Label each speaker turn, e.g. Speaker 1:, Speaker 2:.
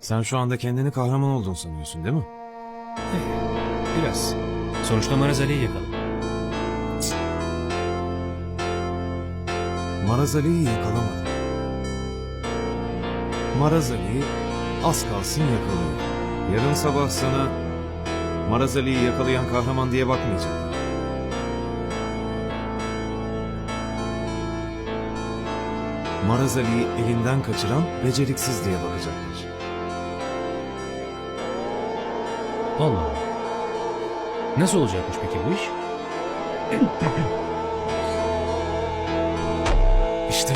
Speaker 1: Sen şu anda kendini kahraman olduğunu sanıyorsun değil mi?
Speaker 2: Biraz. Sonuçta Maraz Ali'yi yakaladım.
Speaker 1: Maraz Ali'yi yakalamadı. Maraz Ali'yi az kalsın yakalıyor. Yarın sabah sana Maraz Ali'yi yakalayan kahraman diye bakmayacaklar. Maraz Ali'yi elinden kaçıran beceriksiz diye bakacaklar.
Speaker 2: Vallahi. Nasıl olacakmış peki bu iş? işte.